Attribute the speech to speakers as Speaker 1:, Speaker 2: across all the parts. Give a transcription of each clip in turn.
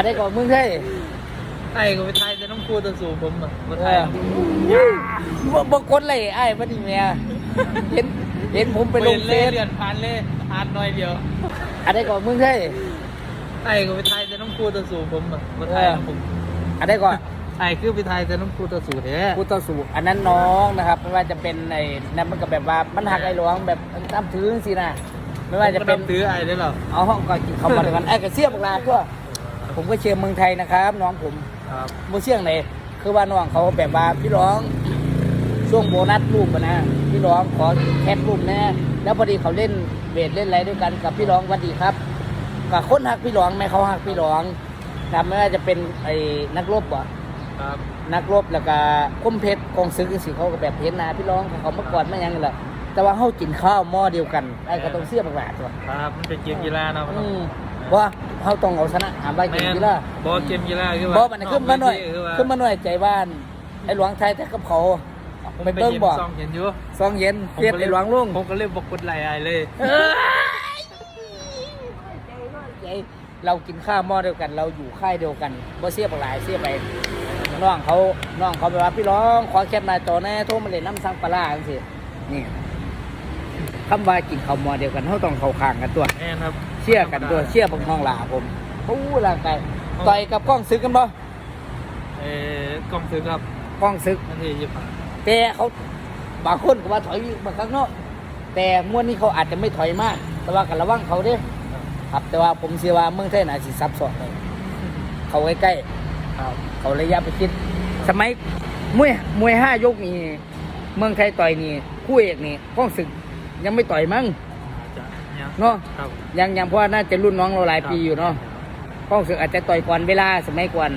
Speaker 1: อันนี้ก่อนมึงใช่
Speaker 2: ไอ้ก็ไปทายแต่น้องครูตัวสูงผมอะมาทาย
Speaker 1: บ่บ่กดเลยไอ้บ่ดีแม่เห็นเห็นผมไป
Speaker 2: ไป
Speaker 1: ล
Speaker 2: ล
Speaker 1: ง
Speaker 2: ง
Speaker 1: เฟ
Speaker 2: เล่
Speaker 1: ซ
Speaker 2: เดือนพันเล่อ่านหน่อยเดียว
Speaker 1: อันนี้ก่อนมึงใช่
Speaker 2: ไอ้ก็ไปทายแต่น้องครูตัวสูงผมอะมาทายน้องผม
Speaker 1: อันนี้ก่อน
Speaker 2: ไอ้คือไปทายแต่น้องครูตัวสูงแท้
Speaker 1: กูต่อสู้อันนั้นน้องนะครับไม่ว่าจะเป็นไอ้นั่นมันก็แบบว่ามันหักไอ้หลวงแบบตามถือสินะไม่ว่าจะเป็น
Speaker 2: ผมก็นับถือไอ้ได้หรอ
Speaker 1: เอาห้องก่อนกินข้าวมาด้วยกันไอ้กระเสียบกลาก็ ผมก็เชียร์เมืองไทยนะครับ น้องผม
Speaker 2: ครับ
Speaker 1: โมเชียงไหนคือว่าน้องเขาแบบว่าพี่ร้องช่วงโบนัสรูปอะนะพี่ร้องขอแคปรูปแน่แล้วพอดีเขาเล่นเวทเล่นอะไรด้วยกันกับพี่ร้องหวัดดีครับกับคนหักพี่ร้องไหมเขาหักพี่ร้องทำไม่ว่าจะเป็นไอ้นักรบวะ
Speaker 2: ครับ
Speaker 1: นักรบแล้วก็คมเพชรกองซึกสิเขาก็แบบเห็นหนาพี่ร้องเขาเมื่อก่อนไม่ยังนี่แหละแต่ว่าเขากินข้าวหม้อเดียวกันไอ้ก็ต้องเสียบกลาตัว
Speaker 2: ครับมันเป็นเกมกีฬาเนาะ
Speaker 1: อืม ว่าเขาต้องเอาชนะหามไป
Speaker 2: แม
Speaker 1: กิน
Speaker 2: น
Speaker 1: กีฬา
Speaker 2: บอลเกมกีฬาคือ
Speaker 1: บอมันขึ้นมาหน่อย
Speaker 2: คือว่า
Speaker 1: ขึ้นมาหน่อยใจบ้านไอ้หลวงไทยแต่กับเขา
Speaker 2: ผม
Speaker 1: ไป
Speaker 2: ไป
Speaker 1: เบิ้ง
Speaker 2: เห็น
Speaker 1: บอก
Speaker 2: ซองเห็นอยู่
Speaker 1: ซองเย็นเพียดไอ้หลวงลุง
Speaker 2: ผมก็เลยบอกกดไลน์ไอ้เลย
Speaker 1: ใจเรากินข้าวหม้อเดียวกัน เราอยู่ค่ายเดียวกันบ่เสียบหลายเสียไปน้องเขาน้องเขาไปว่าพี่ร้องขอแคปหน้าจอแน่โทรมาเล่นน้ำสังปลาร้าจังซี่นี่คำว่ากินข้าวหม้อเดียวกันเขาต้องเข้าข้างกันตัว
Speaker 2: แม่นครับ
Speaker 1: เชื่อกันตัวเชื่อบังน้องหลาผมโอ้ร่างกายต่อยกับกล้องซึกกันบ่
Speaker 2: เอ่อกล้องซื้อครับ
Speaker 1: กล้องซึก
Speaker 2: นาทียี่สิบห้า
Speaker 1: แต่เขาบางคนก็ว่าถอยบางครั้งเนาะแต่ม้วนนี้เขาอาจจะไม่ถอยมาก แต่ว่ากันระวังเขาเด้ครับแต่ว่าผมเชื่อว่าเมืองไทยน่าสิซับซ้อนเลยเขาใกล้
Speaker 2: ครับ
Speaker 1: ๆเขาระยะประชิด สมัยมวยมวยห้ายกนี่เมืองไทยต่อยนี่คู่เอกนี่ก้องศึกยังไม่ต่อยมั้ง
Speaker 2: อาจจะยัง
Speaker 1: เนาะ
Speaker 2: ครับ
Speaker 1: ยังยังเพราะว่าน่าจะรุ่นน้องเราหลายปีอยู่เนาะก้องศึกอาจจะต่อยก่อนเวลาสมัยก่อน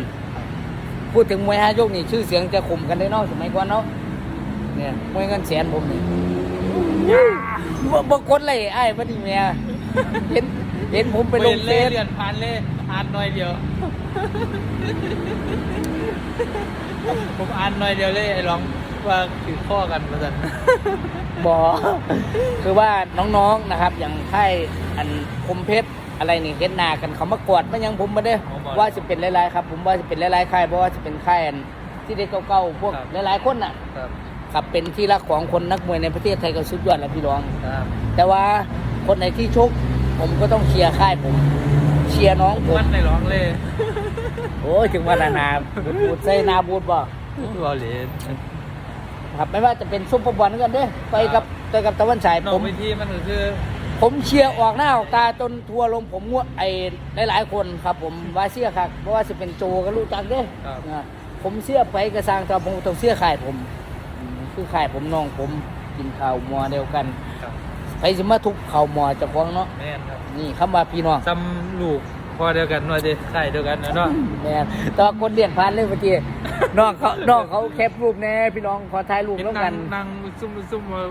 Speaker 1: พูดถึงมวยห้ายกนี่ชื่อเสียงจะข่มกันได้เนาะสมัยก่อนเนาะเนี่ยมวยเงินแสนผมนี่บ่บ่กดเลยไอ้บ่ดีแม่เห็นเห็นผมไปลงเฟ
Speaker 2: เล่
Speaker 1: ซ
Speaker 2: เดือนพันเล่อ่านหน่อยเดียว ผมอ่านหน่อยเดียวเลยไอ้ร้อง ว่าถือข้อกันมาสัน
Speaker 1: บ่คือว่าน้องๆนะครับ อย่างค่ายอันคมเพชรอะไรนี่เห็นหน้ากันเขามากอดมันยังผมมาเด้อว่าจะเป็นหลายๆครับ ผมว่าจะเป็นหลายๆค่ายเพราะว่าจะเป็นค่ายอันที่ได้เก่าๆพวกหลายๆคนน่ะ
Speaker 2: ครับ
Speaker 1: ครับเป็นที่รักของคนนักมวยในประเทศไทยก็สุดยอดแล้วพี่รอง
Speaker 2: ครับ
Speaker 1: แต่ว่าคนไหนที่ชกผมก็ต้องเชียร์ค่ายผมเชียร์น้องผม
Speaker 2: มันในร้องเล่
Speaker 1: โอ้ยถึงว่านานาบูดใส่นาบูดบ่
Speaker 2: บอลเลน
Speaker 1: ครับไม่ว่าจะเป็นซุปเปอร์บอลกันเด้อไปกับไปกับตะวันฉาย
Speaker 2: นอ
Speaker 1: ผ
Speaker 2: ก
Speaker 1: ม
Speaker 2: ไปที่มันก็คือ
Speaker 1: ผมเชียร์ออกหน้าออกตาจนทัวร์ลงผมงวดไอ้หลายๆคนครับผมว่าเชียร์ครับเพราะว่าจะเป็นโจก็รู้จักเด้อ
Speaker 2: ครับ
Speaker 1: อ่าผมเชียร์ไปกระซังแต่ผมต้องเชียร์ข่ายผมอืมคือข่ายผมน้องผมกินข้าวหมอเดียวกัน
Speaker 2: ครับ
Speaker 1: ไปสิมาทุบข้าวหมอเจ้าของเนาะ
Speaker 2: แม่นครับ
Speaker 1: นี่คำว่าพี่น้อง
Speaker 2: ซ้ำลูก พอเดียวกันหน่อยดิใช่เดียวกันนะเนาะ
Speaker 1: แม่นแต่ว่าคนเลี้ยงพันเลยเมื่อกี้น้องเขาน้องเขาแคปรูปแน่พี่น้องขอถ่ายรูป
Speaker 2: เห็น
Speaker 1: แล้ว
Speaker 2: นั่
Speaker 1: กั
Speaker 2: ง
Speaker 1: น
Speaker 2: นั่งซุ่มซุ่มมา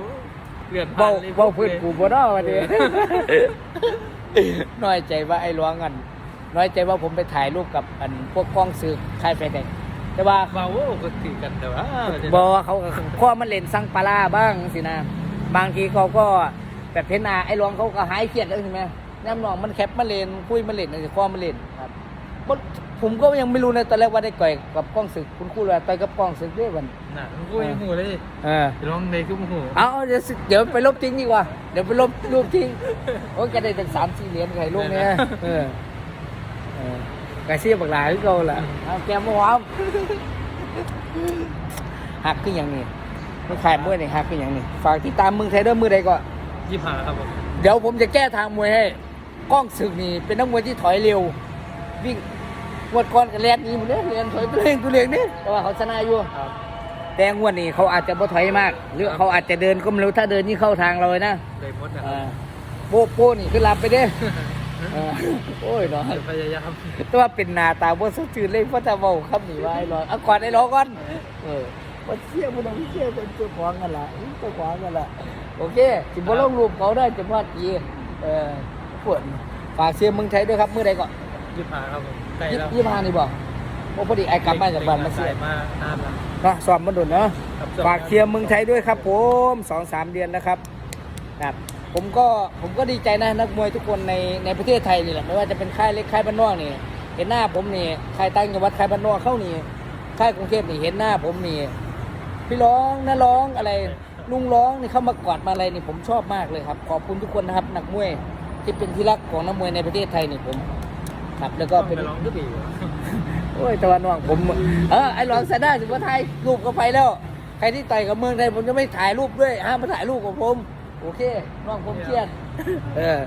Speaker 2: เลื่อน
Speaker 1: เบา
Speaker 2: ผ่นลย
Speaker 1: เบาพื้นกูบ่เนาะวันนี้น้อยใจว่าไอ้หลวงกันน้อยใจว่าผมไปถ่ายรูปกับอันพวกกล้องสื่อค่ายไฟแดงแต่ว่า
Speaker 2: เบาโอ้ก็ถือกันแต่ว่า
Speaker 1: บอกว่าเขาก็ข้อมันเล่นสังปลาร้าบ้างสินะ บางทีเขาก็แบบเพนนาไอ้หลวงเขาก็หายเครียดแล้วใช่ไหม น้ำหนองมันแคปมาเล่นคุยมาเล่นอะไรข้อมาเล่นครับบ่ผมก็ยังไม่รู้นะตอนแรกว่าได้ก่อยกับกล้องศึกคุณครูเลยต่อยกับกล้องศึกด้วยวัน
Speaker 2: น่ะมันกูยังหูเลย
Speaker 1: เออ
Speaker 2: ร้องในคือหู
Speaker 1: เอาเดี๋ยวสิเดี๋ยวไปลบทิ้งดีกว่าเดี๋ยวไปลบรูปทิ้งโอ้ยแกได้ถึงสามสี่เหรียญไข่ลูกเนี้ยเออเออกระเสียบักหลายที่เราแหละเอาแกมาว้ามหักขึ้นอย่างนี้ไม่ขายมวยนี่หักขึ้นอย่างนี้ฝากที่ตามมึงไทยเดอร์มือใดก่อน
Speaker 2: ยี่ห้าครับผม
Speaker 1: เดี๋ยวผมจะแก้ทางมวยให้ กล้องศึกนี่เป็นนักมวยที่ถอยเร็ว วิ่งงวดก่อนกับแลนนี่หมดเลยเรียนถอยตัวเองตัวเองนี่แต่ว่าเขาชนะอยู่
Speaker 2: ครับ
Speaker 1: แต่งวดนี้เขาอาจจะบ่ถอยมาก หรือเขาอาจจะเดินก็ไม่รู้ถ้าเดินนี่เข้าทางเราเลยนะ
Speaker 2: เลยมดนะค
Speaker 1: อ่า
Speaker 2: รับ
Speaker 1: โป๊ะโป๊ะนี่คือรับไปเด้อเออโอ้ยเนาะ
Speaker 2: พยายาม
Speaker 1: แต่ว่าเป็นหนาตาบ่สดชื่นเลยเพราะจะเว้าคำนี้ว่าไอ้รอยเอาก่อนไอ้รอก่อนเออบ่เชื่อบ่ต้องเชื่อเป็นเจ้าของกันล่ะเจ้าของกันล่ะโอเคสิบ่ลงรูปเขาได้จะพอดอีเออ ปวดฝากเชียร์เมืองไทยด้วยครับมื้อใดก่อน
Speaker 2: ยี่ห้าครับผมใกล้แล้ว
Speaker 1: ยี่สิบห้านี่บ่บ่พอดีไอ้กลับมาจากบ้านมาเชียร์
Speaker 2: มานานแล้ว
Speaker 1: เนาะสอบมันดุนเนาะ
Speaker 2: ครับ
Speaker 1: ฝากเชียร์เมืองไทยด้วยครับ ผมสองสามเดือนนะครับครับ ผมก็ผมก็ดีใจนะนักมวยทุกคนในในประเทศไทยนี่แหละไม่ว่าจะเป็นค่ายเล็กค่ายบ้านนอกนี่เห็นหน้าผมนี่ใครตั้งจังหวัดใครบ้านนอกเข้านี่ค่ายกรุงเทพนี่เห็นหน้าผมนี่พี่ร้องน้าร้องอะไรลุงร้องนี่เข้ามากอดมาอะไรนี่ผมชอบมากเลยครับ ขอบคุณทุกคนนะครับนักมวย ที่เป็นที่รักของนักมวยในประเทศไทยนี่ผมครับแล้วก็เป็น
Speaker 2: ไปร้องก็ดี
Speaker 1: โอ้ยตะวันน้องผม เออไอ้หลองซาด้าสุโขทัยรูปก็ไปแล้ว ใครที่ต่อยกับเมืองไทยผมจะไม่ถ่ายรูปด้วยห้ามมาถ่ายรูปกับผม โอเคน้องผมเครียดเออ